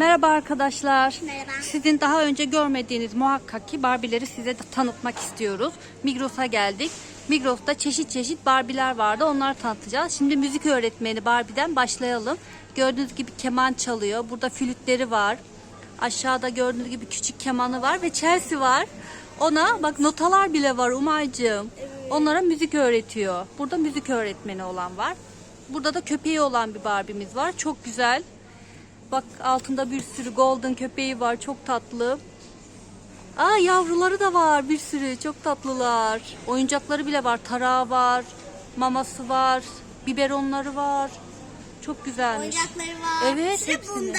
Merhaba arkadaşlar. Merhaba. Sizin daha önce görmediğiniz muhakkak ki Barbie'leri size tanıtmak istiyoruz. Migros'a geldik. Migros'ta çeşit çeşit Barbie'ler vardı. Onları tanıtacağız. Şimdi müzik öğretmeni Barbie'den başlayalım. Gördüğünüz gibi keman çalıyor. Burada flütleri var. Aşağıda gördüğünüz gibi küçük kemanı var ve Chelsea var. Ona bak notalar bile var Umay'cığım. Onlara müzik öğretiyor. Burada müzik öğretmeni olan var. Burada da köpeği olan bir Barbie'miz var. Çok güzel. Bak altında bir sürü golden köpeği var. Çok tatlı. Aa yavruları da var bir sürü. Çok tatlılar. Oyuncakları bile var. Tarağı var. Maması var. Biberonları var. Çok güzelmiş. Oyuncakları var. Evet, hepsini. bunda.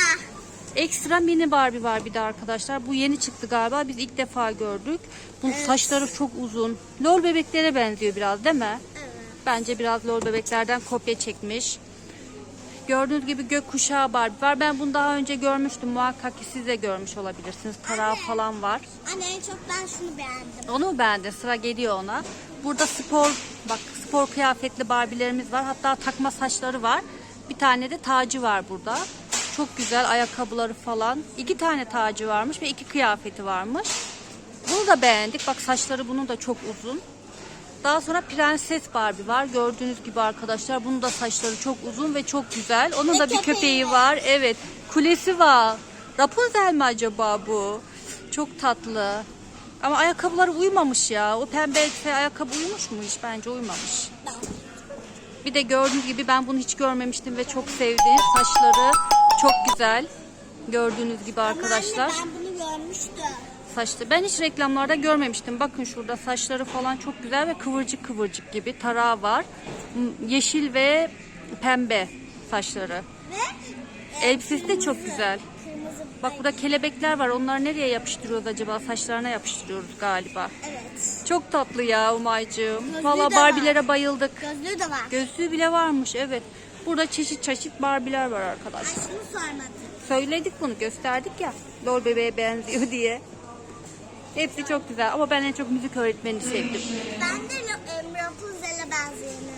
Ekstra mini Barbie var bir de arkadaşlar. Bu yeni çıktı galiba. Biz ilk defa gördük. Bunun saçları çok uzun. Lol bebeklere benziyor biraz değil mi? Evet. Bence biraz lol bebeklerden kopya çekmiş. Gördüğünüz gibi gökkuşağı Barbie var. Ben bunu daha önce görmüştüm. Muhakkak ki siz de görmüş olabilirsiniz. Tarağı falan var. Anne en çok ben şunu beğendim. Onu mu beğendin? Sıra geliyor ona. Burada spor, bak spor kıyafetli Barbie'lerimiz var. Hatta takma saçları var. Bir tane de tacı var burada. Çok güzel ayakkabıları falan. İki tane tacı varmış ve iki kıyafeti varmış. Bunu da beğendik. Bak saçları bunun da çok uzun. Daha sonra Prenses Barbie var. Gördüğünüz gibi arkadaşlar bunun da saçları çok uzun ve çok güzel. Onun da bir köpeği var. Evet. Kulesi var. Rapunzel mi acaba bu? Çok tatlı. Ama ayakkabıları uymamış ya. O pembe elbise ayakkabı uymuş mu hiç? Bence uymamış. Bir de gördüğünüz gibi ben bunu hiç görmemiştim ve çok sevdim. Saçları çok güzel. Gördüğünüz gibi arkadaşlar. Ama anne ben bunu görmüştüm. Saçlı. Ben hiç reklamlarda görmemiştim. Bakın şurada saçları falan çok güzel ve kıvırcık kıvırcık gibi. Tarağı var. M- Yeşil ve pembe saçları. Ve Elbisesi de çok güzel. kırmızı. Bak burada kelebekler var. Onları nereye yapıştırıyoruz acaba? Saçlarına yapıştırıyoruz galiba. Evet. Çok tatlı ya Umay'cığım. Valla de Barbie'lere bayıldık. Gözlüğü de var. Gözlüğü bile varmış evet. Burada çeşit çeşit Barbie'ler var arkadaşlar. şunu sormadım. Söyledik bunu gösterdik ya. Lol bebeğe benziyor diye. Hepsi çok güzel ama ben en çok müzik öğretmenini sevdim. Ben de Rapunzel'e benzeyeni.